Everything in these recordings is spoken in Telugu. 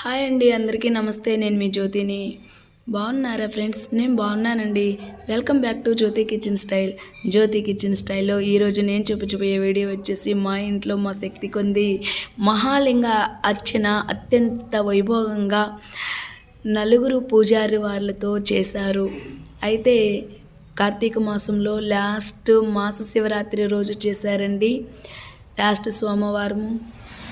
హాయ్ అండి అందరికీ నమస్తే. నేను మీ జ్యోతిని. బాగున్నారా ఫ్రెండ్స్? నేను బాగున్నానండి. Welcome back to Jyoti kitchen style. Jyoti kitchen స్టైల్లో ఈరోజు నేను చూపించబోయే వీడియో వచ్చేసి మా ఇంట్లో మా శక్తి కొంది మహాలింగ అర్చన అత్యంత వైభవంగా నలుగురు పూజారి వాళ్ళతో చేశారు. అయితే కార్తీక మాసంలో లాస్ట్ మాస శివరాత్రి రోజు చేశారండి. లాస్ట్ సోమవారము.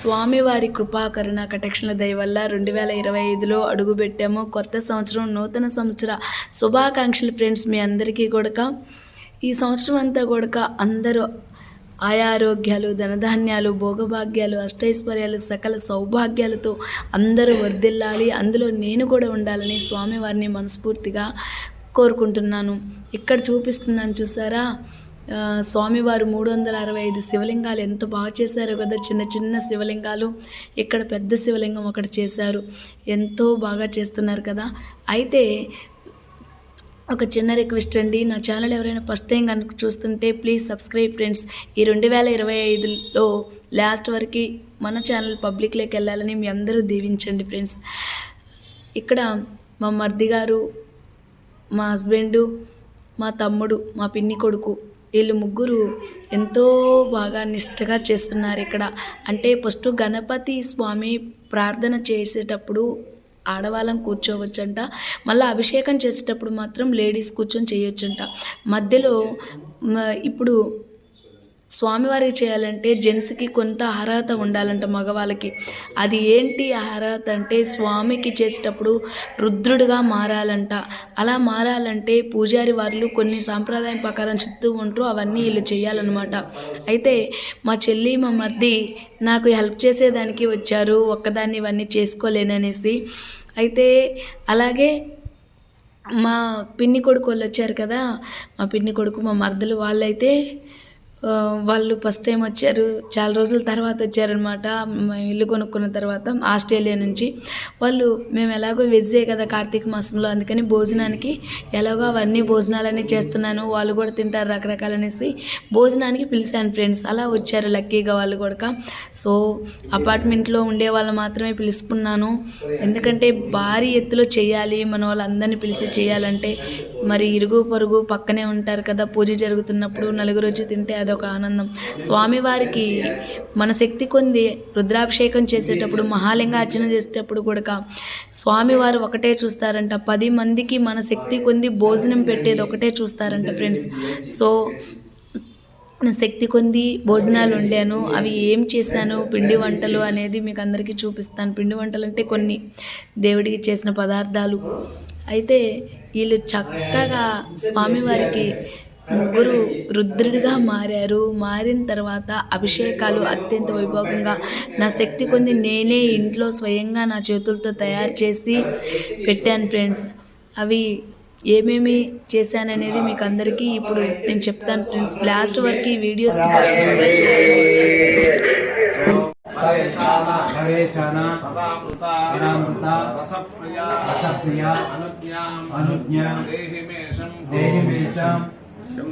స్వామివారి కృపాకరుణ కటక్షణ దయ వల్ల రెండు వేల ఇరవై ఐదులో అడుగుపెట్టాము. కొత్త సంవత్సరం నూతన సంవత్సర శుభాకాంక్షలు ఫ్రెండ్స్ మీ అందరికీ కూడా ఈ సంవత్సరం అంతా కూడా అందరూ ఆయారోగ్యాలు ధనధాన్యాలు భోగభాగ్యాలు అష్టైశ్వర్యాలు సకల సౌభాగ్యాలతో అందరూ వర్ధిల్లాలి. అందులో నేను కూడా ఉండాలని స్వామివారిని మనస్ఫూర్తిగా కోరుకుంటున్నాను. ఇక్కడ చూపిస్తున్నాను చూసారా? స్వామివారు మూడు వందల అరవై ఐదు శివలింగాలు ఎంత బాగా చేశారో కదా చిన్న చిన్న శివలింగాలు. ఇక్కడ పెద్ద శివలింగం ఒకటి చేశారు. ఎంతో బాగా చేస్తున్నారు కదా. అయితే ఒక చిన్న రిక్వెస్ట్ అండి. నా ఛానల్ ఎవరైనా ఫస్ట్ టైం కనుక చూస్తుంటే ప్లీజ్ సబ్స్క్రైబ్ ఫ్రెండ్స్. ఈ రెండు వేల ఇరవై ఐదులో లాస్ట్ వరకు మన ఛానల్ పబ్లిక్లోకి వెళ్ళాలని మీ అందరూ దీవించండి ఫ్రెండ్స్. ఇక్కడ మా మర్ది గారు మా హస్బెండు మా తమ్ముడు మా పిన్ని కొడుకు వీళ్ళు ముగ్గురు ఎంతో బాగా నిష్టగా చేస్తున్నారు ఇక్కడ. అంటే ఫస్ట్ గణపతి స్వామి ప్రార్థన చేసేటప్పుడు ఆడవాళ్ళం కూర్చోవచ్చంట. మళ్ళీ అభిషేకం చేసేటప్పుడు మాత్రం లేడీస్ కూర్చొని చేయొచ్చంట. మధ్యలో ఇప్పుడు స్వామివారికి చేయాలంటే జెంట్స్కి కొంత అర్హత ఉండాలంట మగవాళ్ళకి. అది ఏంటి అర్హత అంటే స్వామికి చేసేటప్పుడు రుద్రుడుగా మారాలంట. అలా మారాలంటే పూజారి వాళ్ళు కొన్ని సాంప్రదాయం ప్రకారం చెప్తూ ఉంటారు అవన్నీ వీళ్ళు చేయాలన్నమాట. అయితే మా చెల్లి మా మర్ది నాకు హెల్ప్ చేసేదానికి వచ్చారు ఒక్కదాన్ని ఇవన్నీ చేసుకోలేననేసి. అయితే అలాగే మా పిన్ని కొడుకు వాళ్ళు వచ్చారు కదా మా పిన్ని కొడుకు మా మర్దలు వాళ్ళైతే వాళ్ళు ఫస్ట్ టైం వచ్చారు చాలా రోజుల తర్వాత వచ్చారనమాట మేము ఇల్లు కొనుక్కున్న తర్వాత ఆస్ట్రేలియా నుంచి. వాళ్ళు మేము ఎలాగో వెజ్జే కదా కార్తీక మాసంలో అందుకని భోజనానికి ఎలాగో అవన్నీ భోజనాలన్నీ చేస్తున్నాను వాళ్ళు కూడా తింటారు రకరకాలనేసి భోజనానికి పిలిచాను ఫ్రెండ్స్ అలా వచ్చారు లక్కీగా వాళ్ళు కూడా సో అపార్ట్మెంట్లో ఉండే వాళ్ళు మాత్రమే పిలుచుకున్నాను ఎందుకంటే భారీ ఎత్తులో చేయాలి మన వాళ్ళందరినీ పిలిచి చేయాలంటే మరి ఇరుగు పొరుగు పక్కనే ఉంటారు కదా పూజ జరుగుతున్నప్పుడు నలుగురు వచ్చి తింటే అదొక ఆనందం. స్వామివారికి మన శక్తి కొంది రుద్రాభిషేకం చేసేటప్పుడు మహాలింగ అర్చన చేసేటప్పుడు కూడా స్వామివారు ఒకటే చూస్తారంట. పది మందికి మన శక్తి కొంది భోజనం పెట్టేది ఒకటే చూస్తారంట ఫ్రెండ్స్. సో శక్తి కొంది భోజనాలు వండాను అవి ఏం చేశాను పిండి వంటలు అనేది మీకు అందరికీ చూపిస్తాను. పిండి వంటలు అంటే కొన్ని దేవుడికి చేసిన పదార్థాలు. అయితే వీళ్ళు చక్కగా స్వామివారికి ముగ్గురు రుద్రుడిగా మారారు. మారిన తర్వాత అభిషేకాలు అత్యంత వైభోగంగా నా శక్తి కొంది నేనే ఇంట్లో స్వయంగా నా చేతులతో తయారు చేసి పెట్టాను ఫ్రెండ్స్. అవి ఏమేమి చేశాననేది మీకు అందరికీ ఇప్పుడు నేను చెప్తాను ఫ్రెండ్స్. లాస్ట్ వరకు ఈ వీడియోస్ చూడండి. నరేశాన పదామృత పదామృత రసప్రియ రసప్రియ అనుజ్ఞాం అనుజ్ఞాం దేహి మే శంభో దేహి మేషం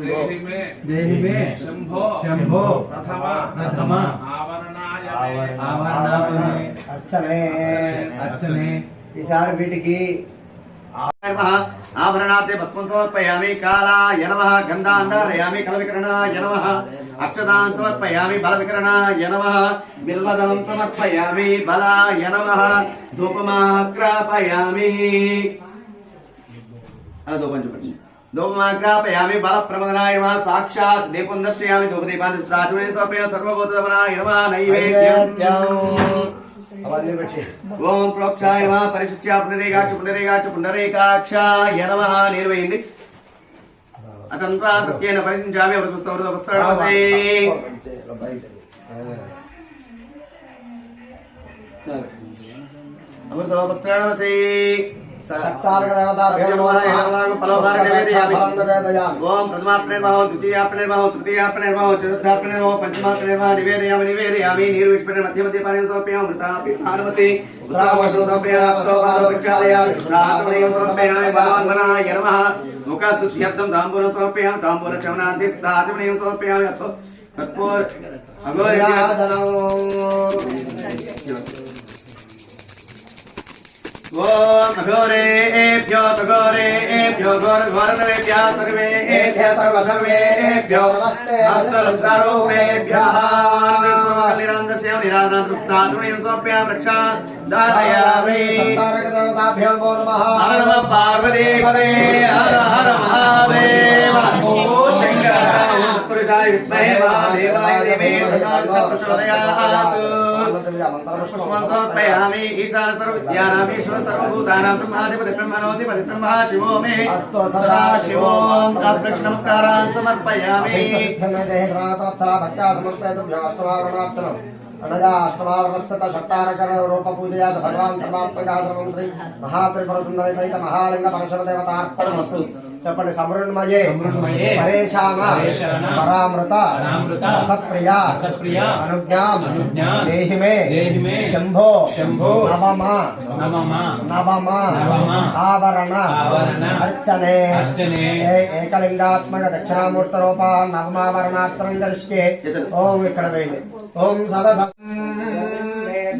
దేహి మే దేహి మే శంభో శంభో ప్రథమ ప్రథమ ఆవరణాయ ఆవరణాపనే అర్చనే అర్చనే ఈసారి వీటికి ఆభరణాతే భస్మం సమర్పయామి కాలాయ నమ గంధాంధారయామి కలవికరణాయ నమ అక్షతాన్ సమర్పయామి బలవికరణాయ నమ బిల్వదనం సమర్పయామి బలాయ నమ ధూపమాగ్రాపయామి ధూపం చూపండి. ధూపమాగ్రాపయామి బల ప్రమదనాయ నమ సాక్షాత్ దీపం దర్శయామి ధూపదీపాన్ని రాజునే సమర్పయ సర్వభూతమనాయ నమ నైవేద్యం. ఓం ప్రోక్షాయ నమ పరిశుచ్య పునరేగాక్ష పునరేగాక్ష పునరేకాక్షాయ నమ నిర్వహింది అతంత్రా సత్యేన పరిశించామి అమృతపుస్తమృతపుస్తమసి అమృతోపస్త్రాణమసి సప్తార్క దేవతాభ్యో ఓం ओम प्रथमाप्रणेर्महो द्वितीयाप्रणेर्महो तृतीयाप्रणेर्महो चतुर्थाप्रणेर्महो पञ्चमाप्रणेर्मः निवेदयामि निवेदयामि नीर्विष्पणे मध्ये मध्ये पानेन समर्पयामृतापि भारमसि ओम घोरे एभ्यो तगोरे एभ्यो गोर वर्णेभ्यः सर्वेभ्यः सर्वसर्वेभ्यो हस्तरुद्ररूपेभ्यः निरान्दस्य वृक्षा धारयामि। तारकदेवताभ्यो नमो हर हर महादेव। शङ्करः पुरुषाय विद्महे महादेवाय देवे प्रचोदयात् మహాదేవాయ ధీమహి ప్రచోదయాత్ పుష్పం సమర్పయామి ఈశాన సర్వ విద్యానామీశ్వర సర్వభూతానాం బ్రహ్మాధిపతి బ్రహ్మణోధిపతి బ్రహ్మ శివో మే సదా శివోం. అప్రక్ష నమస్కారాన్ సమర్పయామి. అష్టమావరణస్థిత షట్టారకర రూప పూజయా చెప్పండి సమృణ్మయే పరామృత. రసప్రియా అనుజ్ఞాం. దేహి మే శంభో. నవమ నమమ. నవమ నవమ ఆవరణ. అర్చనే. ఏకలింగాత్మక దక్షిణామూర్త రూప నవమావరణాత్రం దృష్టి ఓం ఇక్కడ వేయండి. ఓం సదస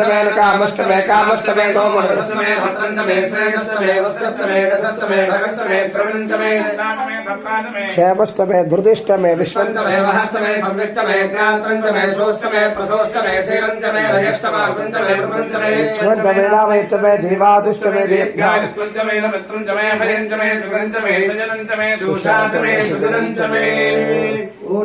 समेन कामस्तमे कामस्तमे सोमनस्तमे भक्तन्तमे श्रेयस्तमे वस्त्रस्तमे गसस्तमे भगस्तमे श्रवणन्तमे क्षेमस्तमे दुर्दिष्टमे विश्वन्तमे वहस्तमे संवित्तमे ज्ञान्तन्तमे सोस्तमे प्रसोस्तमे श्रीरन्तमे रजस्तमार्गन्तमे मृगन्तमे श्वन्तमे नामयित्तमे जीवादुष्टमे दीप्यान्तमे नमस्तन्तमे हरिन्तमे सुगन्तमे सजनन्तमे सुशान्तमे सुगनन्तमे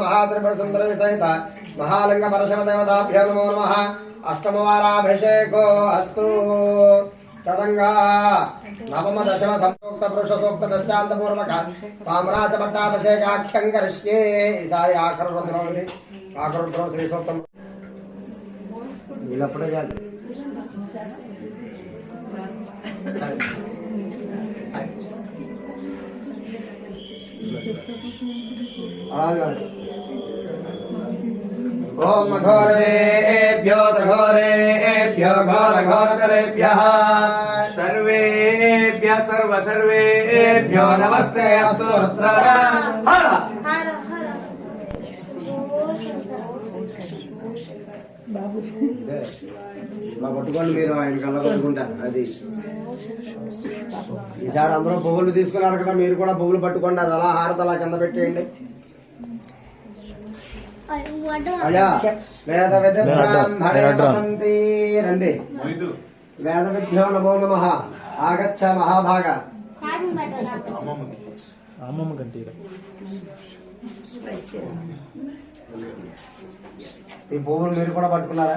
మహాత్రిపుర సుందరి సహిత మహాలింగ పరశమ దేవతాభ్యో నమో నమ అష్టమవారాభిషేకో అస్తు తదంగా నవమ దశమ సంపూక్త పురుష సూక్త దశాంత పూర్వక సామ్రాజ్య పట్టాభిషేకాఖ్యం కరిష్యే ఈసారి ఆఖరు రుద్రం ఇది ఆఖరు రుద్రం శ్రీ సూక్తం వీళ్ళప్పుడే చేయాలి. ओम घोरेभ्यो घोरेभ्यो घोर घोरतरेभ्यः सर्वेभ्य सर्व सर्वेभ्यो नमस्ते अस्तु रुद्र। हर। ఇలా పట్టుకోండి మీరు ఆయన కళ్ళ పట్టుకుంటా అది. ఈసారి అందరూ పువ్వులు తీసుకున్నారు కదా మీరు కూడా పువ్వులు పట్టుకోండి అది అలా హారత అలా కింద పెట్టేయండి. అయ్యా వేద విధ బ్రాహ్మణే వసంతి రండి. వేద విభ్యో నమో నమ. ఆగచ్చ మహాభాగ. ఈ పువ్వులు మీరు కూడా పట్టుకున్నారా?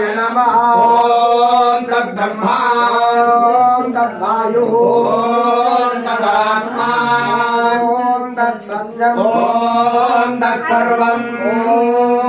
వైష్ణవనో దదాతు కుబేరాయ వైష్ణవనాయ రాజాయ నమః ఓం తద్బ్రహ్మా ఓం తద్వాయు ఓం తదాత్మా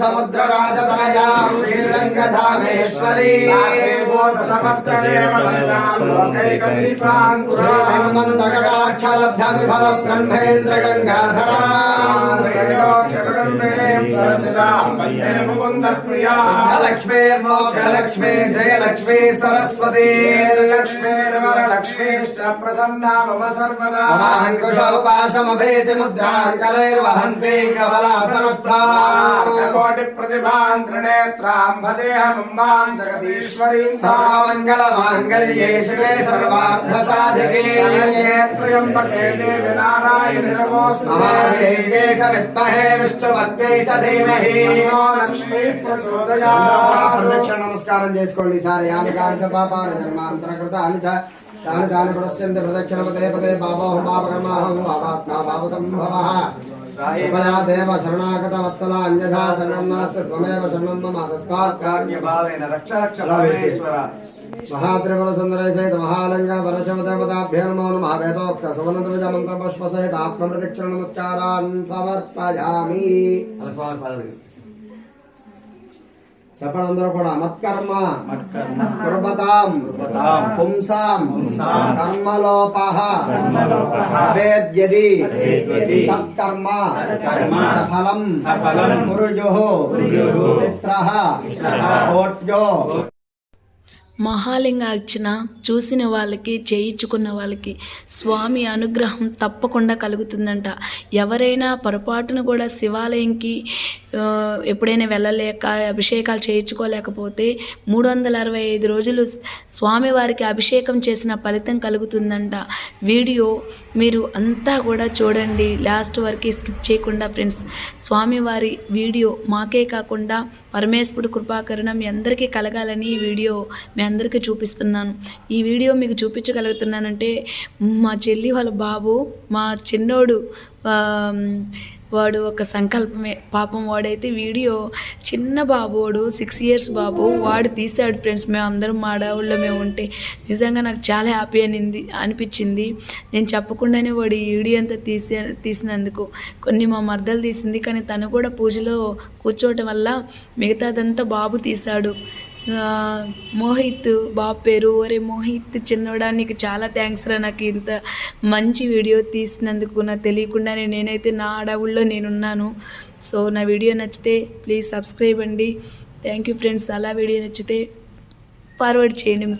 समुद्रराजतनयाम् ब्रह्मेन्द्र श्रीहनुमन्तकटाक्षलब्धविभव ब्रह्मेन्द्रगङ्गाधरा। लक्ष्मीर्मोक्षलक्ष्मी सरस्वती सरस्वती लक्ष्मीर्वरलक्ष्मीश्च प्रसन्ना मम सर्वदा अङ्कुशोपास అంకుశోపాశమభేతి ముద్రాంకలైర్వహంతి త్రినేత్రాం భజేహమంబాం జగదీశ్వరీం సర్వమంగళ మాంగళ్యే శివే సర్వార్థ సాధికే త్రయంబకే దేవి నారాయణి చ విద్మహే విష్ణుపత్యై చ ధీమహి లక్ష్మీ ప్రచోదయాత్ ప్రదక్షిణ నమస్కారం చేసుకోండి పాపాని ధర్మాంతరకృతాని చ తాను తాను పురస్యంతి ప్రదక్షిణ పదే పదే బాబాహం పాపకర్మాహం పాపాత్మా పాపసంభవః కృపయా దేవ శరణాగత వత్సల అన్యథా శరణం నాస్తి త్వమేవ శరణం మమ తస్మాత్ భావేన రక్ష రక్ష అలా వేసి. పరమేశ్వర మహాత్రిపుర సుందర సహిత మహాలంగ పరశవ చెప్పండి అందరూ కూడా మత్కర్మ. కుర్వతాం పుంసాం. పుంసాం. కర్మలోపః కర్మలోపః భవేద్యది భవేద్యది తత్కర్మ. సఫలం. కురుజుః తిస్రః కోట్యో. మహాలింగార్చన చూసిన వాళ్ళకి చేయించుకున్న వాళ్ళకి స్వామి అనుగ్రహం తప్పకుండా కలుగుతుందంట. ఎవరైనా పొరపాటున కూడా శివాలయంకి ఎప్పుడైనా వెళ్ళలేక అభిషేకాలు చేయించుకోలేకపోతే మూడు వందల అరవై ఐదు రోజులు స్వామివారికి అభిషేకం చేసిన ఫలితం కలుగుతుందంట. వీడియో మీరు అంతా కూడా చూడండి. లాస్ట్ వరకు స్కిప్ చేయకుండా ఫ్రెండ్స్ స్వామివారి వీడియో మాకే కాకుండా పరమేశ్వరుడు కృపాకరణం మీ అందరికీ కలగాలని ఈ వీడియో అందరికీ చూపిస్తున్నాను. ఈ వీడియో మీకు చూపించగలుగుతున్నానంటే మా చెల్లి వాళ్ళ బాబు మా చిన్నోడు వాడు ఒక సంకల్పమే. పాపం వాడైతే వీడియో చిన్న బాబోడు వాడు సిక్స్ ఇయర్స్ బాబు వాడు తీసాడు ఫ్రెండ్స్ మేము అందరం మా మేము ఉంటే నిజంగా నాకు చాలా హ్యాపీ అనింది అనిపించింది. నేను చెప్పకుండానే వాడు ఈ వీడియో అంతా తీసే తీసినందుకు. కొన్ని మా మర్దలు తీసింది కానీ తను కూడా పూజలో కూర్చోవటం వల్ల మిగతాదంతా బాబు తీశాడు మోహిత్ బాబు పేరు. ఒరే మోహిత్ చిన్నోడా నీకు చాలా థ్యాంక్స్ రా. నాకు ఇంత మంచి వీడియో తీసినందుకు నాకు తెలియకుండానే నేనైతే నా అడవుల్లో నేనున్నాను. సో నా వీడియో నచ్చితే ప్లీజ్ సబ్స్క్రైబ్ అండి. థ్యాంక్ యూ ఫ్రెండ్స్ అలా వీడియో నచ్చితే ఫార్వర్డ్ చేయండి.